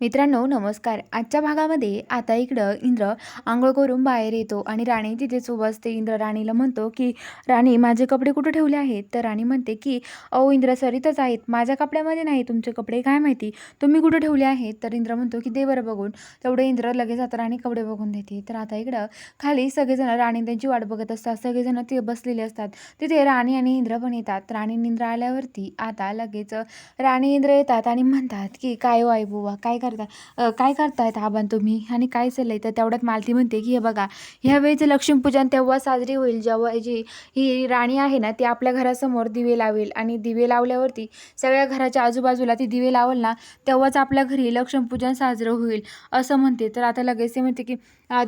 मित्रांनो नमस्कार. आजच्या भागामध्ये आता इकडं इंद्र आंघोळ करून बाहेर येतो आणि राणी तिथेच उभं असते. इंद्र राणीला म्हणतो की राणी माझे कपडे कुठे ठेवले आहेत? तर राणी म्हणते की अहो इंद्र सर इथंच आहेत. माझ्या कपड्यामध्ये नाही तुमचे कपडे. काय माहिती? तुम्ही कुठे ठेवले आहेत? तर इंद्र म्हणतो की दे बरं बघून. तेवढे इंद्र लगेच आता राणी कपडे बघून देते. तर आता इकडं खाली सगळेजण राणी त्यांची वाट बघत असतात. सगळेजण ते बसलेले असतात. तिथे राणी आणि इंद्र पण येतात. राणी इंद्र आल्यावरती आता लगेच राणी इंद्र येतात आणि म्हणतात की काय हो वाय बुवा? काय करता? काय करतायत आबान तुम्ही? आणि काय चाललंय? तर तेवढ्यात मालती म्हणते की हे बघा ह्या वेळेचं लक्ष्मीपूजन तेव्हा साजरी होईल. जेव्हा जी ही राणी आहे ना ती आपल्या घरासमोर दिवे लावेल आणि दिवे लावल्यावरती सगळ्या घराच्या आजूबाजूला ती दिवे लावेल ना तेव्हाच आपल्या घरी लक्ष्मीपूजन साजरं होईल. असं म्हणते. तर आता लगेच ते म्हणते की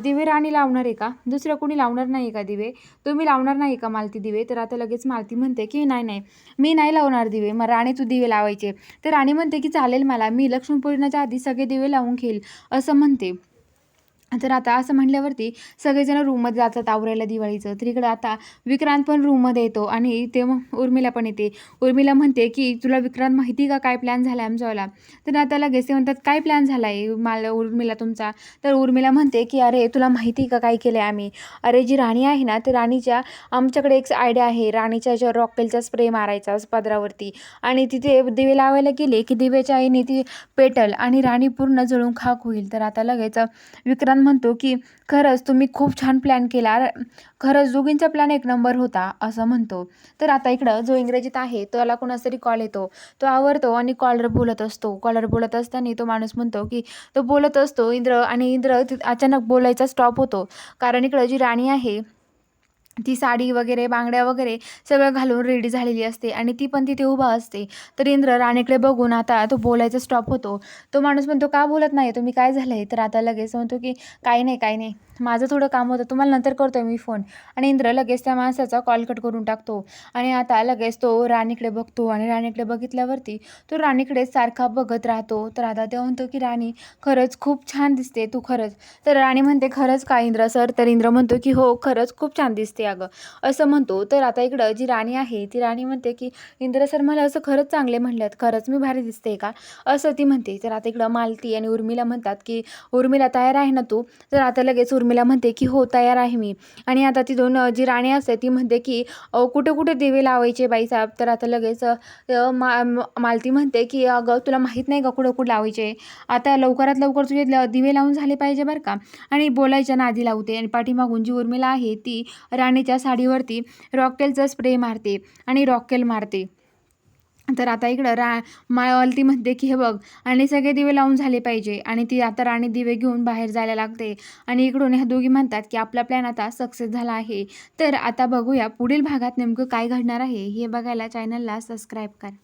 दिवे राणी लावणार आहे का? दुसरं कोणी लावणार नाही का दिवे? तुम्ही लावणार नाही का मालती दिवे? तर आता लगेच मालती म्हणते की नाही नाही. मी नाही लावणार दिवे. मग राणी तू दिवे लावायचे. तर राणी म्हणते की चालेल मला. मी लक्ष्मीपूजनाच्या आधी सगळे सगळे दिवे लावून घेईल. असं म्हणते. तर आता असं म्हटल्यावरती सगळेजण रूममध्ये जातात आवरायला दिवाळीचं. तर इकडं आता विक्रांत पण रूममध्ये येतो आणि ते मग उर्मिला पण येते. उर्मिला म्हणते की तुला विक्रांत माहिती का काय प्लॅन झाला आहे आमच्यावाला? तर आता लगेच ते म्हणतात काय प्लॅन झाला आहे मला उर्मिला तुमचा? तर उर्मिला म्हणते की अरे तुला माहिती का काय केलं आहे आम्ही? अरे जी राणी आहे ना तर राणीच्या आमच्याकडे एक आयडिया आहे. राणीच्या ज्या रॉकेलचा स्प्रे मारायचा पदरावरती. आणि तिथे दिवे लावायला गेले की दिव्याच्या आईने ती पेटल आणि राणी पूर्ण जळून खाक होईल. तर आता लगेच विक्रांत म्हणतो की खरंच तुम्ही खूप छान प्लॅन केला. खरंच दोघींचा प्लॅन एक नंबर होता असं म्हणतो. तर आता इकडं जो इंग्रजीत आहे त्याला कोणाचा तरी कॉल येतो. तो आवरतो आणि कॉलर बोलत असतो. कॉलर बोलत असताना तो माणूस म्हणतो की तो बोलत असतो इंद्र आणि इंद्र अचानक बोलायचा स्टॉप होतो. कारण इकडं जी राणी आहे ती साडी वगैरे बांगड्या वगैरे सगळं घालून रेडी झालेली असते आणि ती पण तिथे उभा असते. तर इंद्र राणीकडे बघून आता तो बोलायचा स्टॉप होतो. तो माणूस म्हणतो का बोलत नाही तुम्ही काय झालं आहे तर आता लगेच म्हणतो की काही नाही काही नाही. माझं थोडं काम होतं. तुम्हाला नंतर करतो मी फोन आणि इंद्र लगेच त्या माणसाचा कॉल कट करून टाकतो. आणि आता लगेच तो राणीकडे बघतो आणि राणीकडे बघितल्यावरती तो राणीकडे सारखा बघत राहतो. तर आता ते म्हणतो की राणी खरंच खूप छान दिसते तू खरंच. तर राणी म्हणते खरंच का इंद्र सर? तर इंद्र म्हणतो की हो खरंच खूप छान दिसते अगं असं म्हणतो. तर आता इकडं जी राणी आहे ती राणी म्हणते की इंद्र सर मला असं खरंच चांगले म्हणल्यात. खरंच मी भारी दिसते का? असं ती म्हणते. तर आता इकडं मालती आणि उर्मिला म्हणतात की उर्मिला तयार आहे ना तू? तर आता लगेच उर्मिला म्हणते की हो तयार आहे मी. आणि आता ती दोन जी राणी असते ती म्हणते की कुठे कुठे दिवे लावायचे बाईसाहेब तर आता लगेच मा मालती म्हणते की अगं तुला माहीत नाही का कुठं कुठं लावायचे? आता लवकरात लवकर तुझे दिवे लावून झाले पाहिजे बरं का. आणि बोलायच्या नादी लावते. आणि पाठीमागून जी उर्मिला आहे ती राणी राणीच्या साडीवरती रॉकेलचा स्प्रे मारते आणि रॉकेल मारते. तर आता इकडं रा माळवलती म्हणते की हे बघ आणि सगळे दिवे लावून झाले पाहिजे आणि ती आता राणी दिवे घेऊन बाहेर जायला लागते. आणि इकडून ह्या दोघी म्हणतात की आपला प्लॅन आता सक्सेस झाला आहे. तर आता बघूया पुढील भागात नेमकं काय घडणार आहे हे बघायला चॅनलला सबस्क्राईब करा.